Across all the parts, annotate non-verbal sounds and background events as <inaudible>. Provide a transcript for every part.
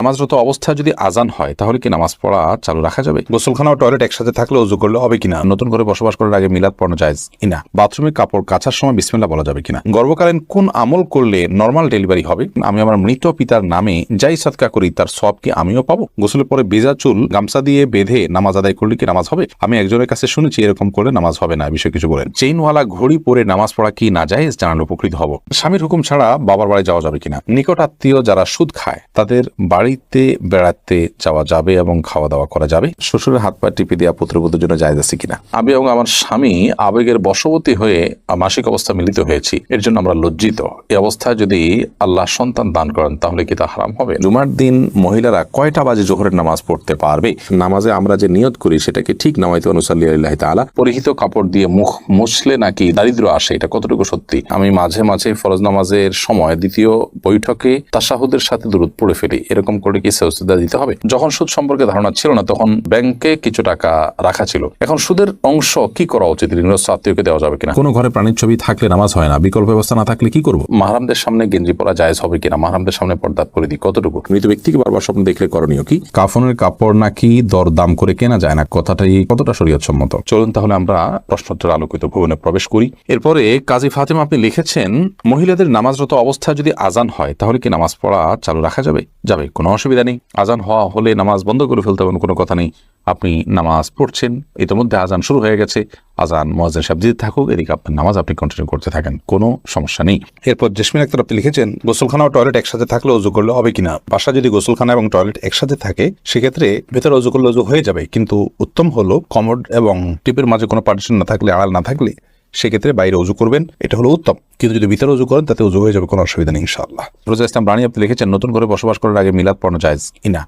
নামাজরত অবস্থায় যদি আজান হয়, তাহলে কি নামাজ পড়া চালু রাখা যাবে? গোসলখানা ও টয়লেট একসাথে থাকলে অজু করলে হবে কিনা? নতুন করে বসবাস করার আগে মিলাদ পড়ানো যায় কিনা? বাথরুমে কাপড় কাচার সময় বিসমিল্লা বলা যাবে কিনা? গর্ভকালীন কোন আমল করলে নর্মাল ডেলিভারি হবে? আমি আমার মৃত পিতার নামে যাই সৎকা করি, তার সব কি আমিও পাবো? গোসলের পরে বেজা চুল, গামছা দিয়ে বেঁধে নামাজ আদায় করলে কি নামাজ হবে? আমি একজনের কাছে শুনেছি, এরকম করলে নামাজ হবে না বিষয়ে কিছু বলেন। চেইনওয়ালা ঘড়ি পরে নামাজ পড়া কি না যায়, জানালে উপকৃত হব। স্বামীর হুকুম ছাড়া বাবার বাড়ি যাওয়া যাবে কিনা? নিকট আত্মীয় যারা সুদ খায়, তাদের বাড়িতে, বেড়াতে যাওয়া যাবে এবং খাওয়া দাওয়া করা যাবে। শ্বশুরের হাত পা টিপে দেওয়া পুত্রবধূর জন্য যায় আছে কিনা? আমি এবং আমার স্বামী আবেগের বশবতী হয়ে মাসিক অবস্থা মিলিত হয়েছি। এর জন্য আমরা লজ্জিত। এই অবস্থায় যদি আল্লাহ সন্তান দান করেন, তাহলে কি তা হারাম হবে? জুমার দিন মহিলারা কয়টা বাজে জোহরের নামাজ পড়তে পারবে? নামাজে আমরা যে নিয়ত করি, সেটাকে ঠিক নামাইতে অনুসাল্লি আল্লাহ তাআলা। পরিহিত কাপড় দিয়ে মুখ মুছলে নাকি দারিদ্র আসে, এটা কতটুকু সত্যি? আমি মাঝে মাঝে ফরজ নামাজের সময় দ্বিতীয় বৈঠকে তাসাহুদের সাথে দূরত পড়ে ফেলি। এরকম করে কি সেজদা দিতে হবে? যখন সুদ সম্পর্কে ধারণা ছিল না তখন ব্যাংকে কিছু টাকা রাখা ছিল। এখন সুদের অংশ কি করা উচিত? ঋণগ্রস্ত আত্মীয়কে দেওয়া যাবে কিনা? কোনো ঘরে প্রাণীর ছবি থাকলে নামাজ হয় না। বিকল্প ব্যবস্থা না থাকলে কি করব? মাহারামদের সামনে গেঞ্জি পরা জায়েজ হবে কিনা? মাহারামদের সামনে পর্দা করে দিই কতটুকু? মৃত ব্যক্তিকে বারবার স্বপ্ন দেখলে করণীয় কি? কাফনের কাপড় নাকি দর দাম করে কেনা যায় না? কথাটাই কতটা শরীয়ত সম্মত চলুন তাহলে আমরা প্রশ্নোত্তর আলোকিত ভবনে প্রবেশ করি। এরপরে কাজী ফাতেমা আপনি লিখেছেন মহিলাদের নামাজরত অবস্থায় যদি আজান হয় তাহলে কি নামাজ পড়া চালু রাখা যাবে? যাবে কোনো অসুবিধা নেই। আজান হওয়া হলে নামাজ বন্ধ করে ফেলতে হবে, কোনো কথা নেই। আপনি নামাজ পড়ছেন, ইতিমধ্যে আজান শুরু হয়ে গেছে। আজান মহাজান সাহেব দিতে থাকুক, এদিকে আপনার নামাজ আপনি কন্টিনিউ করতে থাকেন, কোনো সমস্যা নেই। এরপর জেসমিন আক্তার, আপনি লিখেছেন, গোসলখানা ও টয়লেট একসাথে থাকলে অজু করলে হবে কিনা? বাসা যদি গোসলখানা এবং টয়লেট একসাথে থাকে, সেক্ষেত্রে ভেতরে অজু করলে অজু হয়ে যাবে। কিন্তু উত্তম হলো কমোড এবং টিপের মাঝে কোনো পার্টিশন না থাকলে, আড়াল না থাকলে সেক্ষেত্রে বাইরে উজু করবেন, এটা হলো উত্তম। কিন্তু যদি ভিতরে উজু করেন, তাতে উজু হয়ে যাবে, কোনো অসুবিধা নেই, ইনশাআল্লাহ। রোজা ইসলাম রানী, আপনি লিখেছেন, নতুন করে বসবাস করার আগে মিলাদ পড়ানো যায় কিনা?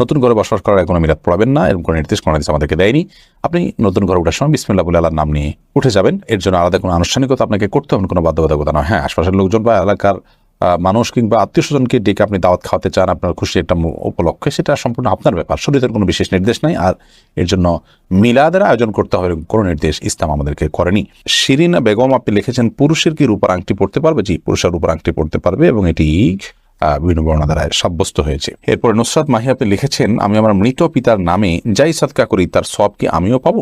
নতুন করে বসবাস করার আগে কোনো মিলাদ পড়াবেন না, এরকম কোনো নির্দেশ, কোনো আমাদেরকে দেয়নি। আপনি নতুন ঘরে ওঠার সময় বিসমিল্লা বলে আল্লাহর নাম নিয়ে উঠে যাবেন। এর জন্য আলাদা কোনো আনুষ্ঠানিকতা আপনাকে করতে হবে, কোনো বাধ্যবাধকতা নয়। হ্যাঁ আশপাশের লোকজন বা এলাকার মানুষ কিংবা আত্মীয় স্বজনকে ডেকে আপনি দাওয়াত খাওয়াতে চান, আপনার খুশি একটা উপলক্ষে, সেটা সম্পূর্ণ আপনার ব্যাপার। শরীরের কোনো বিশেষ নির্দেশ নাই, আর এর জন্য মিলাদের আয়োজন করতে হবে কোনো নির্দেশ ইসলাম আমাদেরকে করেনি। শিরিনা বেগম, আপনি লিখেছেন, পুরুষের কি রূপার আংটি পড়তে পারবে? জি, পুরুষের রূপার আংটি পড়তে পারবে এবং এটি বিভিন্ন বর্ণা দ্বারা সাব্যস্ত হয়েছে। এরপরে নুসরাত মাহি, আপনি লিখেছেন, আমি আমার মৃত পিতার নামে যাই সৎকা করি, তার সব কি আমিও পাবো?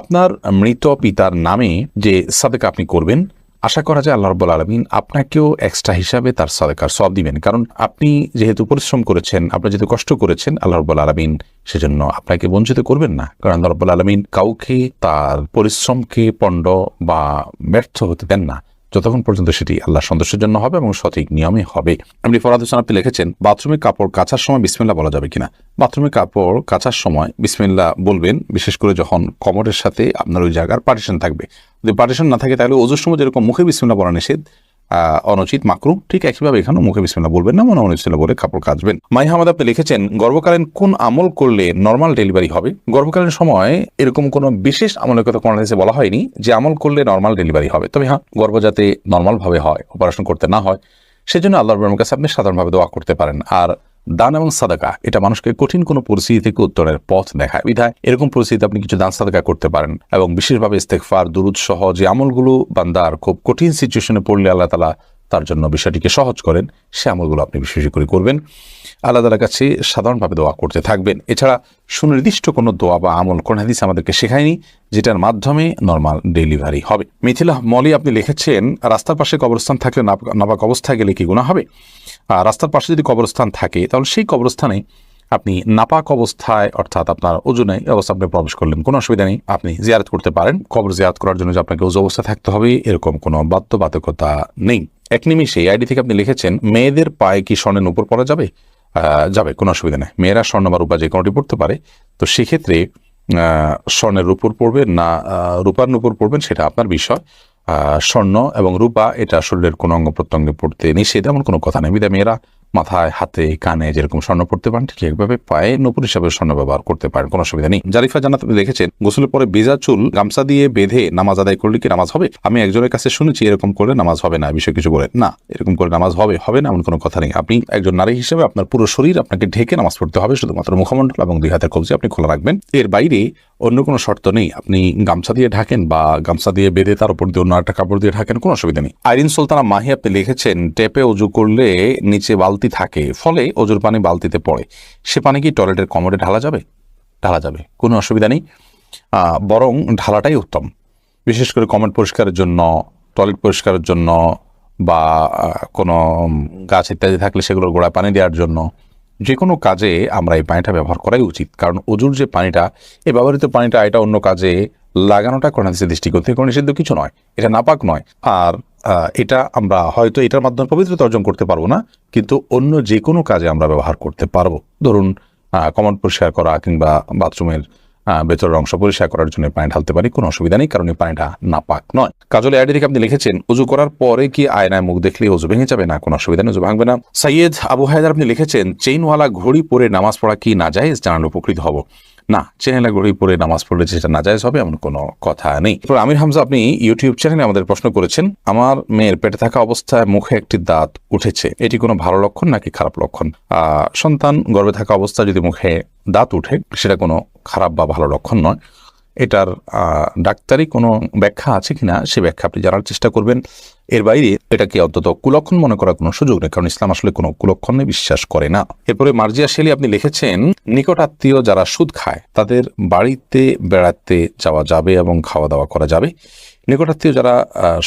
আপনার মৃত পিতার নামে যে সাদেকা আপনি করবেন আশা করা যায় আল্লাহ রব্বুল আলমিন আপনাকেও এক্সট্রা হিসাবে তার সাদেকার সব দিবেন। কারণ আপনি যেহেতু পরিশ্রম করেছেন, আপনি যেহেতু কষ্ট করেছেন, আল্লাহ রব্বুল আলমিন সেজন্য আপনাকে বঞ্চিত করবেন না। কারণ আল্লাহ রব্বুল আলমিন কাউকে তার পরিশ্রমকে পণ্ড বা ব্যর্থ হতে দেন না। যতক্ষণ পর্যন্ত সেটি আল্লাহ সন্তোষের জন্য হবে এবং সঠিক নিয়মে হবে। আপনি ফরাদ হোসেন আপনি লিখেছেন, বাথরুমে কাপড় কাচার সময় বিসমিল্লা বলা যাবে কিনা? বাথরুমে কাপড় কাচার সময় বিসমিল্লা বলবেন, বিশেষ করে যখন কমরের সাথে আপনার ওই জায়গার পার্টিশন থাকবে। যদি পার্টিশন না থাকে, তাহলে ওজুর সময় যেরকম মুখে বিসমিল্লা বলা নিষেধ অনুচিত মাকরু, ঠিক একইভাবে এখানেও মুখে বিসমিল্লা বলবেন না, মনে অনুচিল্লা বলে কাপড় কাচবেন। মাই হামাদ আপনি লিখেছেন, গর্ভকালীন কোন আমল করলে নর্মাল ডেলিভারি হবে? গর্ভকালীন সময় এরকম কোনো বিশেষ আমলের কথা কোনো বলা হয়নি যে আমল করলে নর্মাল ডেলিভারি হবে। তবে হ্যাঁ গর্ভ যাতে নর্মালভাবে হয় অপারেশন করতে না হয়, সেজন্য আল্লাহর কাছে আপনি সাধারণভাবে দোয়া করতে পারেন। আর দান এবং সাদাকা, এটা মানুষকে কঠিন কোনো পরিস্থিতি থেকে উত্তরের পথ দেখায়। বিধায় এরকম পরিস্থিতিতে আপনি কিছু দান সাদাকা করতে পারেন এবং বিশেষভাবে ইস্তেকফার দুরুদ সহ যে আমলগুলো বান্দার খুব কঠিন সিচুয়েশনে পড়লে আল্লাহ তালা তার জন্য বিষয়টিকে সহজ করেন, সে আমলগুলো আপনি বেশি বেশি করে করবেন। আল্লাহ তালার কাছে সাধারণভাবে দোয়া করতে থাকবেন। এছাড়া সুনির্দিষ্ট কোনো দোয়া বা আমল, কোন হাদিস আমাদেরকে শেখায়নি, যেটার মাধ্যমে নর্মাল ডেলিভারি হবে। মিথিলা মলি আপনি লিখেছেন, রাস্তার পাশে কবরস্থান থাকলে নাপ- নাপাক অবস্থায় গেলে কি গুণা হবে? রাস্তার পাশে যদি কবরস্থান থাকে, তাহলে সেই কবরস্থানে আপনি নাপাক অবস্থায়, অর্থাৎ আপনার ওজনে অবস্থা আপনি প্রবেশ করলেন। কোনো অসুবিধা নেই, আপনি জিয়ারত করতে পারেন। কবর জিয়ারত করার জন্য যে আপনাকে উজু অবস্থা থাকতে হবে, এরকম কোনো বাধ্যবাধকতা নেই। এক নিমিষে আইডি থেকে আপনি লিখেছেন, মেয়েদের পায়ে কি স্বর্ণের উপর পড়া যাবে? যাবে, কোনো অসুবিধা নেই। মেয়েরা স্বর্ণ বা রূপা যে কোনোটি পড়তে পারে। তো সেক্ষেত্রে স্বর্ণের উপর পড়বেন না রূপার উপর পড়বেন, সেটা আপনার বিষয়। স্বর্ণ এবং রূপা, এটা শরীরের কোনো অঙ্গ প্রত্যঙ্গে পড়তে নিষেধ, এমন কোনো কথা নেই। বিদা মেয়েরা। মাথায়, হাতে, কানে যেরকম স্বর্ণ পড়তে পারেন, ঠিক একভাবে পায়ে নপুর হিসাবে স্বর্ণ ব্যবহার করতে পারেন, কোনো অসুবিধা নেই। জারিফা জানাত আপনি দেখেছেন, গোসলের পরে বেজা চুল গামছা দিয়ে বেঁধে নামাজ আদায় করলে কি নামাজ হবে? আমি একজনের কাছে শুনেছি এরকম করলে নামাজ হবে না বিষয় কিছু বলে না, এরকম করে নামাজ হবে হবে না, এমন কোনো কথা নেই। আপনি একজন নারী হিসেবে আপনার পুরো শরীর আপনাকে ঢেকে নামাজ পড়তে হবে, শুধুমাত্র মুখমণ্ডল এবং দুই হাতের কবজি আপনি খোলা রাখবেন। এর বাইরে অন্য কোনো শর্ত নেই, আপনি গামছা দিয়ে ঢাকেন বা গামছা দিয়ে বেঁধে তার উপর দিয়ে অন্য একটা কাপড় দিয়ে ঢাকেন, কোনো অসুবিধা নেই। আইরিন সুলতানা মাহি আপনি লিখেছেন, টেপে উজু করলে নিচে বালতি বালতি থাকে, ফলে অজুর পানি বালতিতে পড়ে। সে পানি কি টয়লেটের কমোডে ঢালা যাবে? ঢালা যাবে, কোনো অসুবিধা নেই। বরং ঢালাটাই উত্তম। বিশেষ করে কমেন্ট পরিষ্কারের জন্য, টয়লেট পরিষ্কারের জন্য, বা কোনো গাছ ইত্যাদি থাকলে সেগুলোর গোড়ায় পানি দেওয়ার জন্য। যে কোনো কাজে আমরা এই পানিটা ব্যবহার করাই উচিত। কারণ অজুর যে পানিটা এই ব্যবহৃত পানিটা এটা অন্য কাজে লাগানোটা কোরআনের দৃষ্টিকোণ থেকে কোনো নিষিদ্ধ কিছু নয়। এটা নাপাক নয়। আর এটা আমরা হয়তো এটার মাধ্যমে পবিত্রতা অর্জন করতে পারব না, কিন্তু অন্য যে কোনো কাজে আমরা ব্যবহার করতে পারব। ধরুন কমন পরিষ্কার করা কিংবা বাথরুমের ভেতরের অংশ পরিষ্কার করার জন্য পানি ঢালতে পারি, কোনো অসুবিধা নেই, কারণ এই পানিটা নাপাক নয়। কাজল আইডি আপনি লিখেছেন, উজু করার পরে কি আয়নায় মুখ দেখলে উজু ভেঙে যাবে? না, কোনো অসুবিধা নেই, উজু ভাঙবে না। সৈয়দ আবু হায়দার আপনি লিখেছেন, চেইনওয়ালা ঘড়ি পরে নামাজ পড়া কি না যায় জানানো উপকৃত হব। না চ্যানেলে ঘড়ি পড়ে নামাজ পড়লে যেটা নাজায়জ হবে এমন কোনো কথা নেই। আমির হামজা, আপনি ইউটিউব চ্যানেলে আমাদের প্রশ্ন করেছেন, আমার মেয়ের পেটে থাকা অবস্থায় মুখে একটি দাঁত উঠেছে, এটি কোনো ভালো লক্ষণ নাকি খারাপ লক্ষণ? সন্তান গর্বে থাকা অবস্থায় যদি মুখে দাঁত উঠে, সেটা কোনো খারাপ বা ভালো লক্ষণ নয়। এটার ডাক্তারি কোনো ব্যাখ্যা আছে কিনা সে ব্যাখ্যা আপনি জানার চেষ্টা করবেন। এর বাইরে এটাকে অন্তত কুলক্ষণ মনে করার কোনো সুযোগ নেই, কারণ ইসলাম আসলে কোনো কুলক্ষণে বিশ্বাস করে না। এরপরে মার্জিয়া শেলি আপনি লিখেছেন, নিকট আত্মীয় যারা সুদ খায়, তাদের বাড়িতে বেড়াতে যাওয়া যাবে এবং খাওয়া দাওয়া করা যাবে। নিকটাত্মীয় যারা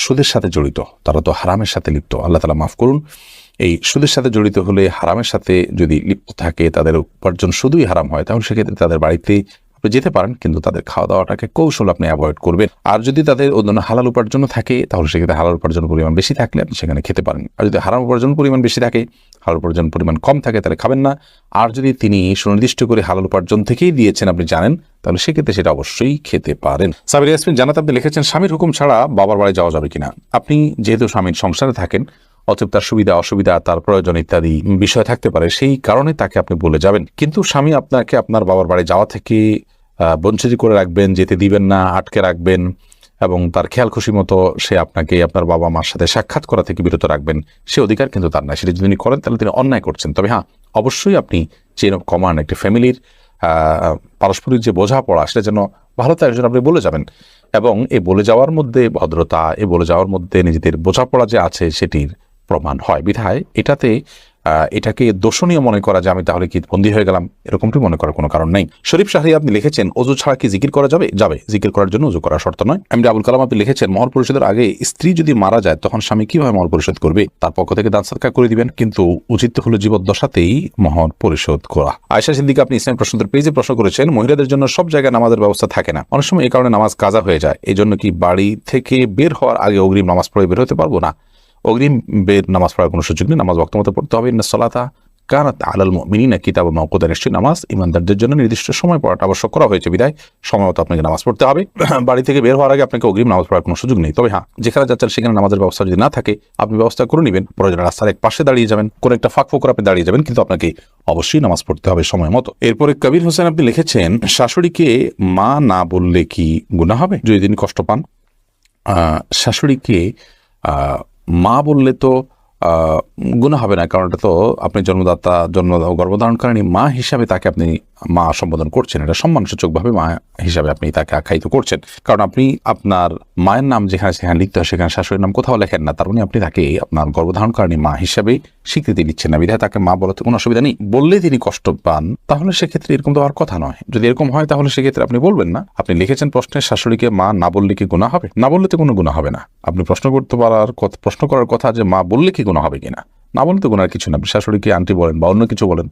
সুদের সাথে জড়িত, তারা তো হারামের সাথে লিপ্ত, আল্লাহ তালা মাফ করুন। এই সুদের সাথে জড়িত হলে হারামের সাথে যদি লিপ্ত থাকে, তাদের উপার্জন শুধুই হারাম হয়, তাহলে সেক্ষেত্রে তাদের বাড়িতে যেতে পারেন, কিন্তু তাদের খাওয়া দাওয়াটাকে কৌশল আপনি অ্যাভয়েড করবেন। আর যদি তাদের অন্যান্য হালাল উপার্জন থাকে, তাহলে সেক্ষেত্রে হালাল উপার্জন পরিমাণ বেশি থাকলে আপনি সেখানে খেতে পারেন। আর যদি হারাম উপার্জন পরিমাণ বেশি থাকে, হালাল উপার্জন পরিমাণ কম থাকে, তাহলে খাবেন না। আর যদি তিনি সুনির্দিষ্ট করে হালাল উপার্জন থেকেই দিয়েছেন আপনি জানেন, তাহলে সেক্ষেত্রে সেটা অবশ্যই খেতে পারেন। সাবির ইয়াসমিন জানাতে আপনি লিখেছেন, স্বামীর হুকুম ছাড়া বাবার বাড়ি যাওয়া যাবে কিনা? আপনি যেহেতু স্বামীর সংসারে থাকেন, অতএব তার সুবিধা, অসুবিধা, তার প্রয়োজন ইত্যাদি বিষয় থাকতে পারে, সেই কারণে তাকে আপনি বলে যাবেন। কিন্তু স্বামী আপনাকে আপনার বাবার বাড়ি যাওয়া থেকে বঞ্চিত করে রাখবেন, যেতে দিবেন না, আটকে রাখবেন এবং তার খেয়াল খুশি মতো সে আপনাকে আপনার বাবা মার সাথে সাক্ষাৎ করা থেকে বিরত রাখবেন। সে অধিকার কিন্তু তার নাই। সেটা যদি তিনি করেন, তাহলে তিনি অন্যায় করছেন। তবে হ্যাঁ অবশ্যই আপনি চেন অফ কমান্ড একটি ফ্যামিলির পারস্পরিক যে বোঝাপড়া, সেটা যেন ভালো তার জন্য আপনি বলে যাবেন। এবং এ বলে যাওয়ার মধ্যে ভদ্রতা, এ বলে যাওয়ার মধ্যে নিজেদের বোঝাপড়া যে আছে, সেটির প্রমাণ হয়। বিধায় এটাতে এটাকে দোষণীয় মনে করা যে আমি তাহলে কি বন্দী হয়ে গেলাম? এরকমটি মনে করার কোনো কারণ নেই। শরীফ শাহরি আপনি লিখেছেন অজু ছাড়া কি জিকির করা যাবে? যাবে, জিকির করার জন্য অজু করা শর্ত নয়। এমনি আবুল কালাম আপনি লিখেছেন মহর পরিষদের আগে স্ত্রী যদি মারা যায়, তখন স্বামী কীভাবে মহর পরিশোধ করবে? তার পক্ষ থেকে দান সৎকার করে দিবেন, কিন্তু উচিত হলো জীবদ্দশাতেই মহর পরিশোধ করা। আয়সা সিদ্দিকা, আপনি ইসলাম প্রশ্নদের পেজে প্রশ্ন করেছেন, মহিলাদের জন্য সব জায়গায় নামাজের ব্যবস্থা থাকে না। অনেক সময় এই কারণে নামাজ কাজা হয়ে যায়। এই জন্য কি বাড়ি থেকে বের হওয়ার আগে অগ্রিম নামাজ পড়ে বের হতে পারব না? অগ্রিম বের নামাজ পড়ার কোনো সুযোগ নেই, নামাজ বক্ত মতো পড়তে হবে। ইন্না সলাতা কানাত আলাল মিনিনা কিতাব মৌকুদা নিশ্চয়ই নামাজ ইমানদারদের জন্য নির্দিষ্ট সময় পড়াটা আবশ্যক করা হয়েছে। বিদায়, সময় মতো আপনাকে নামাজ পড়তে হবে। <clears throat> বাড়ি থেকে বের হওয়ার আগে আপনাকে অগ্রিম নামাজ পড়ার কোনো সুযোগ নেই। তবে হ্যাঁ যেখানে যাচ্ছেন সেখানে নামাজের ব্যবস্থা যদি না থাকে, আপনি ব্যবস্থা করে নেবেন। প্রয়োজন রাস্তার এক পাশে দাঁড়িয়ে যাবেন, কোনো একটা ফাঁক ফোকর আপনি দাঁড়িয়ে যাবেন, কিন্তু আপনাকে অবশ্যই নামাজ পড়তে হবে সময় মতো। এরপরে কবির হোসেন আপনি লিখেছেন, শাশুড়িকে মা না বললে কি গুণা হবে? যদি তিনি কষ্ট পান শাশুড়িকে মা বললে তো গুণা হবে না, কারণ এটা তো আপনি জন্মদাতা জন্ম গর্ভধারণকারী মা হিসাবে তাকে আপনি মা সম্বোধন করছেন। এটা সম্মানসূচকভাবে মা হিসাবে আপনি তাকে আখ্যায়িত করছেন। কারণ আপনি আপনার মায়ের নাম যেখানে সেখানে লিখতে হয়, সেখানে শাশুড়ির নাম কোথাও লেখেন না। তার মানে আপনি তাকে আপনার গর্ভধারণকারী মা হিসাবে স্বীকৃতি দিচ্ছেন না। বিধায় তাকে মা বলাতে কোনো অসুবিধা নেই। বললে তিনি কষ্ট পান, তাহলে সেক্ষেত্রে এরকম তো আর কথা নয়। যদি এরকম হয়, তাহলে সেক্ষেত্রে আপনি বলবেন না। আপনি লিখেছেন প্রশ্নের শাশুড়িকে মা না বললে কি গুণা হবে? না বললে তো কোনো গুণা হবে না। আপনি প্রশ্ন করতে পারার প্রশ্ন করার কথা যে মা বললে কি গুণা হবে কিনা? না বলেন তো গুণার কিছু না। শাশুড়ি শাশুড়িকে আন্টি বলেন বা অন্য কিছু বলেন?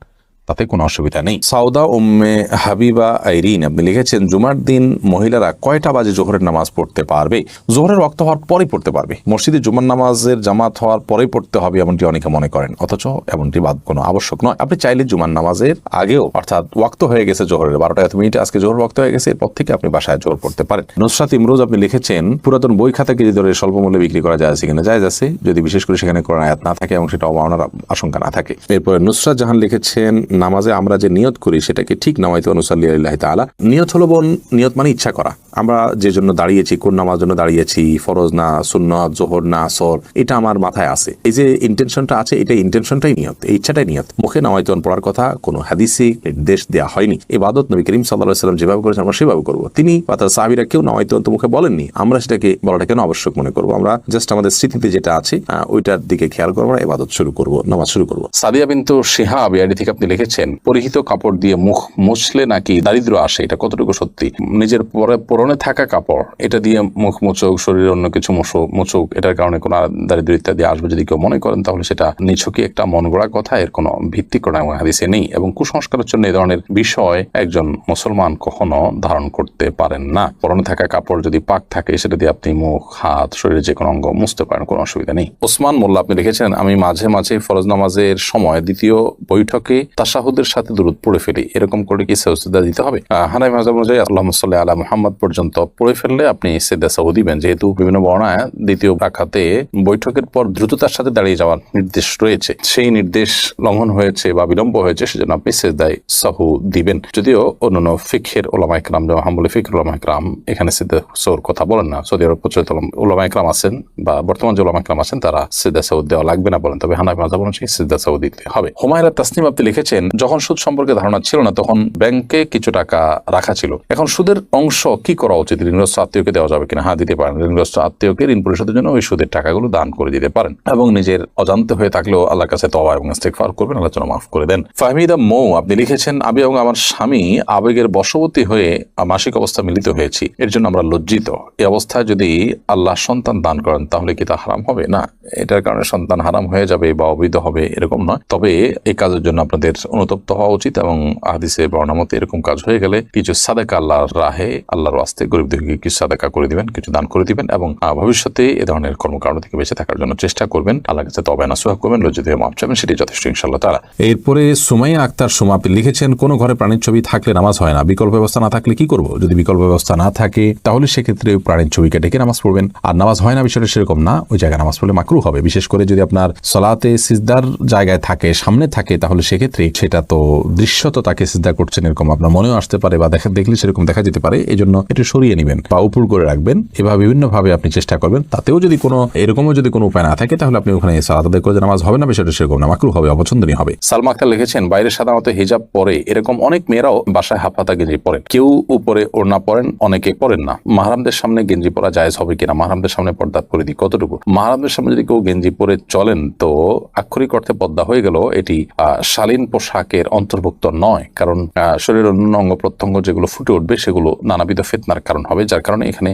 তাতে কোনো অসুবিধা নেই। সাউদা উম্মে হাবিবা আইরিন, আপনি লিখেছেন, জুমার দিন মহিলারা কয়টা বাজে জোহরের নামাজ পড়তে পারবে? জোহরের রক্ত হওয়ার পরেই পড়তে পারবে। মসজিদে জুমার নামাজের জামাত হওয়ার পরেই পড়তে হবে, এমনটি অনেকে মনে করেন। অথচ এমনটি বাদ কোনো আবশ্যক নয়। আপনি চাইলে জুমার নামাজের আগেও, অর্থাৎ ওয়াক্ত হয়ে গেছে জোহরের বারোটা এত মিনিটে, আজকে জোহর ওয়াক্ত হয়ে গেছে, এরপর থেকে আপনি বাসায় জোহর পড়তে পারেন। নুসরাত ইমরোজ, আপনি লিখেছেন, পুরাতন বই খাতা কেজি ধরে স্বল্প মূল্যে বিক্রি করা যায় কিনা? যায় যাচ্ছে যদি বিশেষ করে সেখানে কোরআন আয়াত না থাকে এবং সেটা অবমাননার আশঙ্কা না থাকে। এরপরে নুসরাত জাহান লিখেছেন নামাজে আমরা যে নিয়ত করি সেটাকে ঠিক নামাইতে অনুসাল্লি আল্লাহ তাআলা, নিয়ত হলো বোন নিয়ত মানে ইচ্ছা করা। আমরা যে জন্য দাঁড়িয়েছি, কোন নামাজ জন্য দাঁড়িয়েছি, ফরজ না, সুন্নত, জোহর না আসর এটা আমার মাথায় আছে। এই যে ইন্টেনশনটা আছে, এটা ইন্টেনশনটাই নিয়ত, এই ইচ্ছাটাই নিয়ত। মুখে নামাইতন পড়ার কথা কোনো হাদিসে নির্দেশ দেওয়া হয়নি। ইবাদত নবী করিম সাল্লাহ সাল্লাম যেভাবে করেছেন, আমরা সেভাবে করব। তিনি বা তার সাহাবিরা কেউ নামাইতন তো মুখে বলেননি। আমরা সেটাকে বলাটা কেন আবশ্যক মনে করব? আমরা জাস্ট আমাদের স্মৃতিতে যেটা আছে ওইটার দিকে খেয়াল করব ইবাদত শুরু করব, নামাজ শুরু করব। সাদিয়া বিন্তু শিহাব এআইডি থেকে আপনি লিখেছেন পরিহিত কাপড় দিয়ে মুখ মুছলে নাকি দারিদ্র আসে? এটা কতটুকু সত্যি? নিজের পরে পরনে থাকা কাপড়, এটা দিয়ে মুখ মুচুক শরীরে অন্য কিছু মুছুক মুচুক এটার কারণে কোনো দারিদ্র ইত্যাদি আসবে যদি কেউ মনে করেন, তাহলে সেটা নিছকই একটা মন গড়া কথা। এর কোনো ভিত্তি এবং হাদিসে নেই এবং কুসংস্কারের জন্য এই ধরনের বিষয় একজন মুসলমান কখনো ধারণ করতে পারেন না। পরনে থাকা কাপড় যদি পাক থাকে, সেটা দিয়ে আপনি মুখ, হাত, শরীরের যে কোনো অঙ্গ মুছতে পারেন, কোনো অসুবিধা নেই। ওসমান মোল্লা, আপনি লিখেছেন আমি মাঝে মাঝে ফরজ নামাজের সময় দ্বিতীয় বৈঠকে তাসাহুদের সাথে দূরত পড়ে ফেলি। এরকম করে কি সেজদা দিতে হবে? হানাই মাঝে অনুযায়ী আল্লাহ সাল্লাহ আলা মোহাম্মদ পর্যন্ত পড়ে ফেললে আপনি সেদা সাহু দিবেন যেহেতু বিভিন্ন বর্ণায় দ্বিতীয় রাখাতে বৈঠকের পর দ্রুততার সাথে দাঁড়িয়ে যাওয়ার নির্দেশ রয়েছে। সেই নির্দেশ লঙ্ঘন হয়েছে বা বিলম্ব হয়েছে সেজন্য আপনি সেদায় সাহু দিবেন যদিও অন্যান্য ফিখের ওলামা ইকরাম যেমন হাম্বলি ফিখের ওলামা ইকরাম এখানে সিদ্ধা সৌর কথা বলেন না। সৌদি আরব প্রচলিত ওলামা ইকরাম আছেন বা বর্তমান যে ওলামা ইকরাম আছেন, তারা সিদ্ধা সাউদ দেওয়া লাগবে না বলেন। তবে হানাফি মাজাব অনুযায়ী সিদ্ধা সাউদ দিতে হবে। হুমায়রা তাসনিম আপনি লিখেছেন যখন সুদ সম্পর্কে ধারণা ছিল না, তখন ব্যাংকে কিছু টাকা রাখা ছিল। এখন সুদের অংশ কি করা উচিত? ঋণগ্রস্ত আত্মীয়কে দেওয়া যাবে কিনা? হ্যাঁ দিতে পারেন। ঋণগ্রস্ত আত্মীয়কে ঋণ পরিশোধের জন্য ওই সুদের টাকাগুলো দান করে দিতে পারেন এবং নিজের অজান্তে হয়ে থাকলেও আল্লাহর কাছে তওবা এবং ইস্তেগফার করবেন আল্লাহ মাফ করে দেন। ফাহমিদা মৌ, আপনি লিখেছেন, আমি এবং আমার স্বামী আবেগের বশবর্তী হয়ে মাসিক অবস্থা মিলিত হয়েছি। এর জন্য আমরা লজ্জিত। এই অবস্থায় যদি আল্লাহ সন্তান দান করেন, তাহলে কি তা হারাম হবে? না, এটার কারণে সন্তান হারাম হয়ে যাবে বা অবৈধ হবে এরকম নয়। তবে এই কাজের জন্য আপনাদের অনুতপ্ত হওয়া উচিত এবং আদিসে বর্ণামতে এরকম কাজ হয়ে গেলে কিছু সাদেকা আল্লাহর রাহে, আল্লাহর আস্তে গরিব কিছু সাদেকা করে দিবেন, কিছু দান করে দিবেন এবং ভবিষ্যতে এ ধরনের কর্মকাণ্ড থেকে বেঁচে থাকার জন্য চেষ্টা করবেন। আল্লাহ কাছে তবে নাসুহা করবেন লজ্জিত হয়ে মাপ চাবেন সেটি যথেষ্ট ইনশাল্লাহ তারা এরপরে সুমাইয়া আক্তার সুমা লিখেছেন, কোনো ঘরে প্রাণীর ছবি থাকলে নামাজ হয় না, বিকল্প ব্যবস্থা না থাকলে কি করব? যদি বিকল্প ব্যবস্থা না থাকে, তাহলে সেক্ষেত্রে প্রাণীর ছবিকে ডেকে নামাজ পড়বেন। আর নামাজ হয় না, বিষয়টা সেরকম না, ওই জায়গায় নামাজ পড়লে মাকরু হবে। বিশেষ করে যদি আপনার সলাতে সিজদার জায়গায় থাকে, সামনে থাকে, তাহলে সেক্ষেত্রে সেটা তো দৃশ্যত তাকে সিজদা করছেন এরকম আপনার মনেও আসতে পারে বা দেখা দেখলে সেরকম দেখা যেতে পারে এই জন্য একটু সরিয়ে নেবেন বা উপর করে রাখবেন। এভাবে বিভিন্ন ভাবে আপনি চেষ্টা করবেন। তাতেও যদি কোনো এরকমও যদি কোনো উপায় না থাকে, তাহলে আপনি ওখানে সালাত আদায় করে নামাজ হবে না, বিষয়টা সেরকম না। মাকরু হবে, অপছন্দনীয় হবে। সালমা আক্তার লিখেছেন, বাইরে সাধারণত হিজাব পরে এরকম অনেক মেয়েরাও বাসায় হাফাতা গেঞ্জি পরেন। কেউ উপরে ওড়না পরেন, অনেকে পরেন না। মাহারামদের সামনে গেঞ্জি পরা জায়েজ হবে কিনা, মাহারামদের সামনে পর্দা পরিধি কতটুকু? মাহারামদের সামনে যদি কেউ গেঞ্জি পরে চলেন, তো আক্ষরিক অর্থে পর্দা হয়ে গেল, এটি শালীন পোশাকের অন্তর্ভুক্ত নয়, কারণ শরীরের অন্যান্য অঙ্গ প্রত্যঙ্গ যেগুলো ফুটে উঠবে সেগুলো নানাবিধ ফেতনার কারণ হবে, যার কারণে এখানে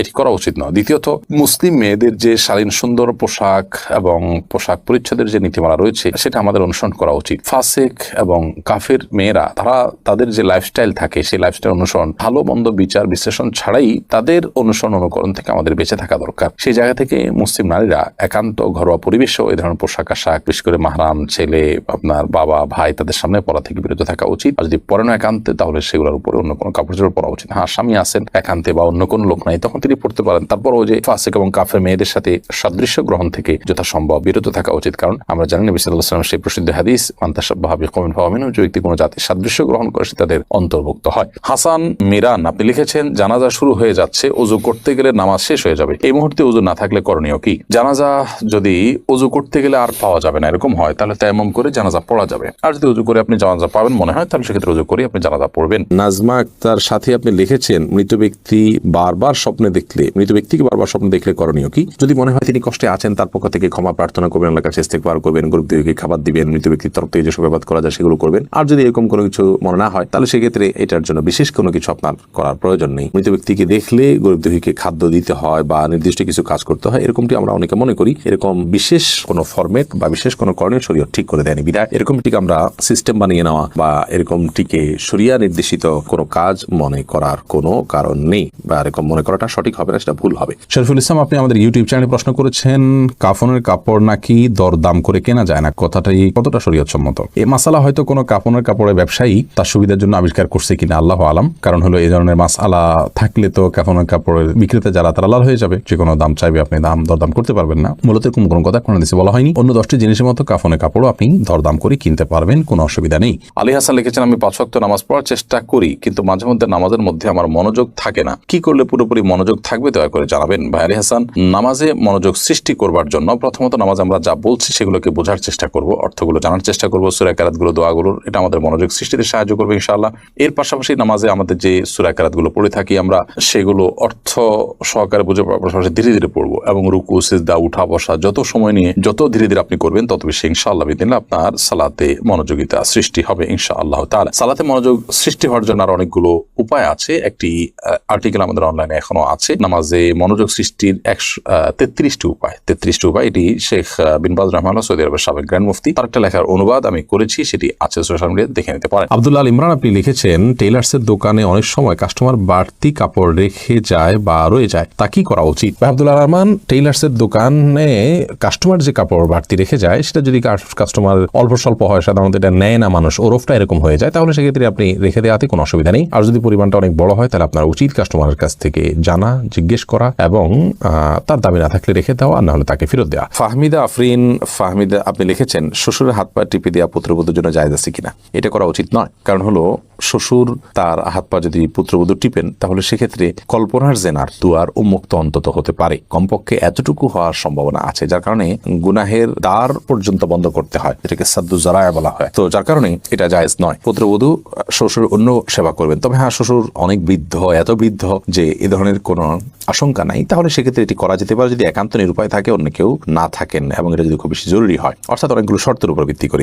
এটি করা উচিত নয়। দ্বিতীয়ত, মুসলিম মেয়েদের যে শালীন সুন্দর পোশাক এবং পোশাক পরিচ্ছদের যে নীতিমালা রয়েছে, সেটা আমাদের অনুসরণ করা উচিত। ফাসেক এবং কাফের মেয়েরা, তারা তাদের যে লাইফস্টাইল থাকে, সেই লাইফস্টাইল অনুসরণ, ভালো মন্দ বিচার বিশ্লেষণ ছাড়াই তাদের অনুসরণ অনুকরণ থেকে আমাদের বেঁচে থাকা দরকার। সেই জায়গা থেকে মুসলিম নারীরা একান্ত ঘরোয়া পরিবেশেও এই ধরনের পোশাক আশাক, বিশেষ করে মাহরাম, ছেলে, আপনার বাবা, ভাই তাদের সামনে পড়া থেকে বিরত থাকা উচিত। আর যদি পরে না একান্তে, তাহলে সেগুলোর উপরে অন্য কোনো কাপড় চোপড় পরা উচিত হ্যাঁ স্বামী আছেন, একান্তে বা অন্য কোনো লোক নাই, তখন তিনি পড়তে পারেন। তারপরও যে ফাসেক এবং কাফের মেয়েদের সাথে সাদৃশ্য গ্রহণ থেকে যথাসম্ভব বিরত থাকা উচিত। কারণ আমরা জানি নবী সাল্লাহ সাল্লাম সেই প্রসিদ্ধ হাদিস মান্তাসাবাহাবি কমেন ভাবামিনু যে ব্যক্তি কোনো জাতির সাদৃশ্য গ্রহণ করে, সে তাদের অন্তর্ভুক্ত হয়। হাসান মিরান, আপনি লিখেছেন, জানাজা শুরু হয়ে যাচ্ছে, উজু করতে গেলে নামাজ শেষ হয়ে যাবে। এই মুহূর্তে উজু না থাকলে করণীয় কি? জানাজা যদি উজু করতে গেলে আর পাওয়া যাবে না, এরকম হয়, তাহলে তেমন করে জানাজা পড়া যাবে। আর যদি উজু করে আপনি জানাজা পাবেন, মনে হয়, তাহলে সেক্ষেত্রে উজু করে আপনি জানাজা পড়বেন। নাজমা আক্তার সাথে আপনি লিখেছেন, মৃত ব্যক্তি বারবার স্বপ্নে দেখলে, মৃত ব্যক্তিকে বারবার স্বপ্নে দেখলে করণীয় কি? যদি মনে হয় তিনি কষ্টে আছেন, তার পক্ষ থেকে ক্ষমা প্রার্থনা করবেন, আল্লাহর কাছে ইস্তেগফার করবেন গরিব দুঃখীকে খাবার দিবেন, মৃত ব্যক্তির তরফ থেকে যেসব ব্যাপার করা যায় সেগুলো করবেন। আর যদি এরকম কোনো কিছু মনে না হয়, তাহলে সেক্ষেত্রে এটার জন্য বিশেষ কোনো কিছু আপনার করার প্রয়োজন নেই। মৃত ব্যক্তিকে দেখলে গরিব দুঃখীকে খাদ্য দিতে হয় বা নির্দিষ্ট কিছু কাজ করতে হয়, এরকমটি আমরা অনেকে মনে করি। এরকম বিশেষ কোনো ফরম্যাট বা বিশেষ কোনো করণীয় শরীয় ঠিক করে দেয়নি। বিদায়। এরকমটিকে আমরা সিস্টেম বানিয়ে নেওয়া বা এরকমটিকে শরিয়া নির্দেশিত কোনো কাজ মনে করার কোনো কারণ নেই বা এরকম মনে করাটা সঠিক হবে না, সেটা ভুল হবে। শরীফুল ইসলাম, আপনি আমাদের ইউটিউব চ্যানেলে প্রশ্ন করেছেন, কাফনের কাপড় নাকি দরদাম করে কেনা যায় না? কথাটাই কতটা শরীয়তসম্মত? এই মাসালা হয়তো কোনো কাপনের কাপড়ের ব্যবসায়ী তার সুবিধার জন্য আবিষ্কার করছে কিনা, আল্লাহ আলাম। কারণ হলো এই ধরনের মাসালা থাকলে তো কাফনের কাপড়ের বিক্রেতা যারা তারা লাল হয়ে যাবে। যে কোনো দাম চাইবে, আপনি দাম, দরদাম করতে পারবেন না। মূলত এরকম কোনো কথা কোনো দিছে বলা হয়নি। অন্য দশটি জিনিসের মতো কাফনের কাপড়ও আপনি দরদাম করে কিনতে পারবেন। করবেন কোনো অসুবিধা নেই। আলী হাসান লিখেছেন, আমি পাঁচ ওয়াক্ত নামাজ পড়ার চেষ্টা করি, কিন্তু মাঝে মধ্যে নামাজের মধ্যে আমার মনোযোগ থাকে না। কি করলে পুরোপুরি মনোযোগ থাকবে, দয়া করে জানাবেন। ভাই আলী হাসান, নামাজে মনোযোগ সৃষ্টি করবার জন্য প্রথমত নামাজ আমরা যা বলছি, সেগুলোকে বোঝার চেষ্টা করব, অর্থগুলো জানার চেষ্টা করব সুরাকারাতগুলো দোয়াগুলোর, এটা আমাদের মনোযোগ সৃষ্টিতে সাহায্য করবে ইনশাআল্লাহ। এর পাশাপাশি নামাজে আমাদের যে সুরাকারাতগুলো পড়ে থাকি আমরা, সেগুলো অর্থ সহকারে বুঝে পড়ার পাশাপাশি ধীরে ধীরে পড়ব এবং রুকু, সিজদা উঠা বসা যত সময় নিয়ে, যত ধীরে ধীরে আপনি করবেন, তত বেশি ইনশাআল্লাহ আপনার সালাতে মনোযোগিতা সৃষ্টি হবে ইনশাআল্লাহ তাআলা। সালাতে মনোযোগ সৃষ্টি হওয়ার জন্য আর অনেকগুলো উপায় আছে। একটি আর্টিকেল আমাদের অনলাইনে এখনও আছে। নামাজে মনোযোগ সৃষ্টির একশো তেত্রিশটি উপায়। তেত্রিশটি উপায় এটি শেখ আহ, বিন বাজ রহমান সৌদি আরবের সাবেক গ্র্যান্ড মুফতি তার একটা লেখার অনুবাদ আমি করেছি সেটি আছে সোশ্যাল মিডিয়া দেখে নিতে পারেন। আব্দুল্লাহ আল ইমরান আপনি লিখেছেন টেইলার্সের দোকানে অনেক সময় কাস্টমার বাড়তি কাপড় রেখে যায় বা রয়ে যায় তা কি করা উচিত? আব্দুল্লাহ রহমান টেইলার্সের দোকানে কাস্টমার যে কাপড় বাড়তি রেখে যায় সেটা যদি কাস্টমার অল্প স্বল্প হয় সাধারণত এটা নেয় না মানুষ, ওরফটা এরকম হয়ে যায়, তাহলে সেক্ষেত্রে আপনি রেখে দেওয়াতে কোনো অসুবিধা নেই। আর যদি পরিমাণটা অনেক বড় হয়, তাহলে আপনার উচিত কাস্টমারের কাছ থেকে জানা, জিজ্ঞেস করা এবং তার দাবি না থাকলে রেখে দেওয়া, আর না হলে তাকে ফেরত দেওয়া। ফাহমিদা আফরিন, ফাহমিদা, আপনি লিখেছেন, শ্বশুরের হাত পা টিপে দেওয়া পুত্রবধূর জন্য জায়জ আছে কিনা? এটা করা উচিত নয়। কারণ হলো, শ্বশুর তার হাত পা যদি পুত্রবধূ টিপেন, তাহলে সেক্ষেত্রে কল্পনার জেনার দুয়ার উন্মুক্ত অন্তত হতে পারে। কমপক্ষে এতটুকু হওয়ার সম্ভাবনা আছে, যার কারণে গুনাহের দ্বার পর্যন্ত বন্ধ করতে হয়, এটাকে সাদ্দু জারায়া বলা হয়। তো যার কারণে এটা জায়েজ নয়। পুত্রবধূ শ্বশুর অন্য সেবা করবেন। তবে হ্যাঁ শ্বশুর অনেক বৃদ্ধ, এত বৃদ্ধ যে এ ধরনের কোনো আশঙ্কা নাই। তাহলে সেক্ষেত্রে এটি করা যেতে পারে যদি একান্ত নিরুপায় থাকে, অন্য কেউ না থাকেন এবং এটা যদি খুব বেশি জরুরি হয়। অর্থাৎ অনেকগুলো শর্তের উপর ভিত্তি করে।